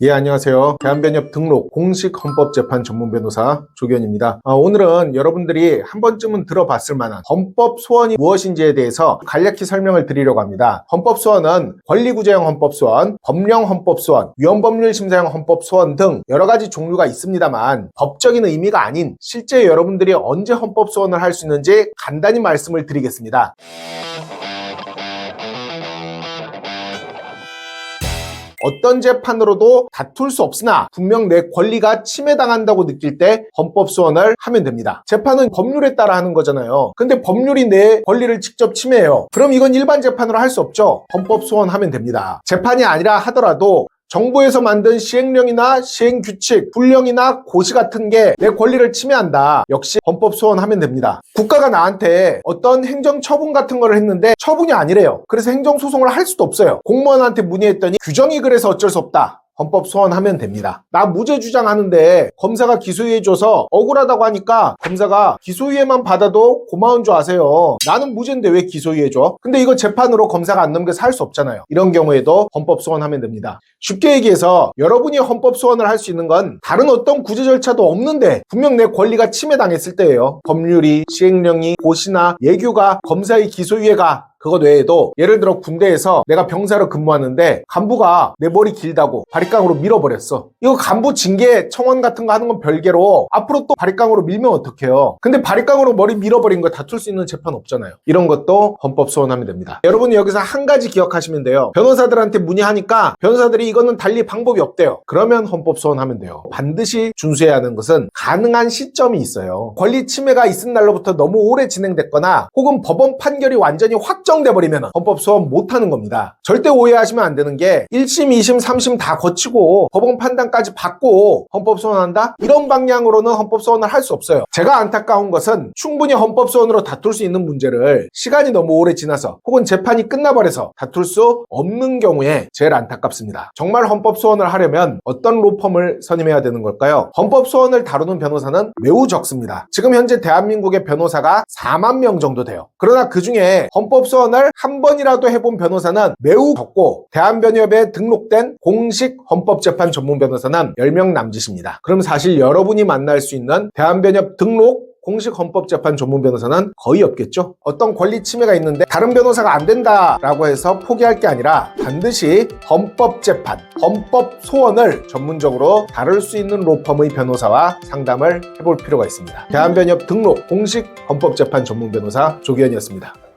예, 안녕하세요. 대한변협 등록 공식 헌법재판 전문 변호사 조기현입니다. 아, 오늘은 여러분들이 한 번쯤은 들어봤을 만한 헌법 소원이 무엇인지에 대해서 간략히 설명을 드리려고 합니다. 헌법 소원은 권리구제형 헌법 소원, 법령 헌법 소원, 위헌법률 심사형 헌법 소원 등 여러 가지 종류가 있습니다만 법적인 의미가 아닌 실제 여러분들이 언제 헌법 소원을 할 수 있는지 간단히 말씀을 드리겠습니다. 어떤 재판으로도 다툴 수 없으나 분명 내 권리가 침해당한다고 느낄 때 헌법 소원을 하면 됩니다. 재판은 법률에 따라 하는 거잖아요. 근데 법률이 내 권리를 직접 침해해요. 그럼 이건 일반 재판으로 할 수 없죠. 헌법 소원하면 됩니다. 재판이 아니라 하더라도 정부에서 만든 시행령이나 시행규칙, 불령이나 고시 같은 게 내 권리를 침해한다. 역시 헌법 소원하면 됩니다. 국가가 나한테 어떤 행정 처분 같은 거를 했는데 처분이 아니래요. 그래서 행정 소송을 할 수도 없어요. 공무원한테 문의했더니 규정이 그래서 어쩔 수 없다. 헌법 소원하면 됩니다. 나 무죄 주장하는데 검사가 기소유예줘서 억울하다고 하니까 검사가 기소유예만 받아도 고마운 줄 아세요. 나는 무죄인데 왜 기소유예 줘? 근데 이거 재판으로 검사가 안 넘겨서 할 수 없잖아요. 이런 경우에도 헌법 소원하면 됩니다. 쉽게 얘기해서 여러분이 헌법 소원을 할 수 있는 건 다른 어떤 구제 절차도 없는데 분명 내 권리가 침해당했을 때예요. 법률이, 시행령이, 고시나 예규가, 검사의 기소유예가 그것 외에도 예를 들어 군대에서 내가 병사로 근무하는데 간부가 내 머리 길다고 바리깡으로 밀어버렸어. 이거 간부 징계 청원 같은 거 하는 건 별개로 앞으로 또 바리깡으로 밀면 어떡해요. 근데 바리깡으로 머리 밀어버린 거 다툴 수 있는 재판 없잖아요. 이런 것도 헌법 소원하면 됩니다. 여러분이 여기서 한 가지 기억하시면 돼요. 변호사들한테 문의하니까 변호사들이 이거는 달리 방법이 없대요. 그러면 헌법 소원하면 돼요. 반드시 준수해야 하는 것은 가능한 시점이 있어요. 권리 침해가 있은 날로부터 너무 오래 진행됐거나 혹은 법원 판결이 완전히 확 확정돼 버리면 헌법 소원 못 하는 겁니다. 절대 오해하시면 안 되는 게 1심, 2심, 3심 다 거치고 법원 판단까지 받고 헌법 소원한다? 이런 방향으로는 헌법 소원을 할 수 없어요. 제가 안타까운 것은 충분히 헌법 소원으로 다툴 수 있는 문제를 시간이 너무 오래 지나서 혹은 재판이 끝나버려서 다툴 수 없는 경우에 제일 안타깝습니다. 정말 헌법 소원을 하려면 어떤 로펌을 선임해야 되는 걸까요? 헌법 소원을 다루는 변호사는 매우 적습니다. 지금 현재 대한민국의 변호사가 4만 명 정도 돼요. 그러나 그 중에 헌법 소원 소원을 한 번이라도 해본 변호사는 매우 적고 대한변협에 등록된 공식 헌법재판 전문 변호사는 10명 남짓입니다. 그럼 사실 여러분이 만날 수 있는 대한변협 등록 공식 헌법재판 전문 변호사는 거의 없겠죠. 어떤 권리 침해가 있는데 다른 변호사가 안 된다라고 해서 포기할 게 아니라 반드시 헌법재판, 헌법 소원을 전문적으로 다룰 수 있는 로펌의 변호사와 상담을 해볼 필요가 있습니다. 대한변협 등록 공식 헌법재판 전문 변호사 조기현이었습니다.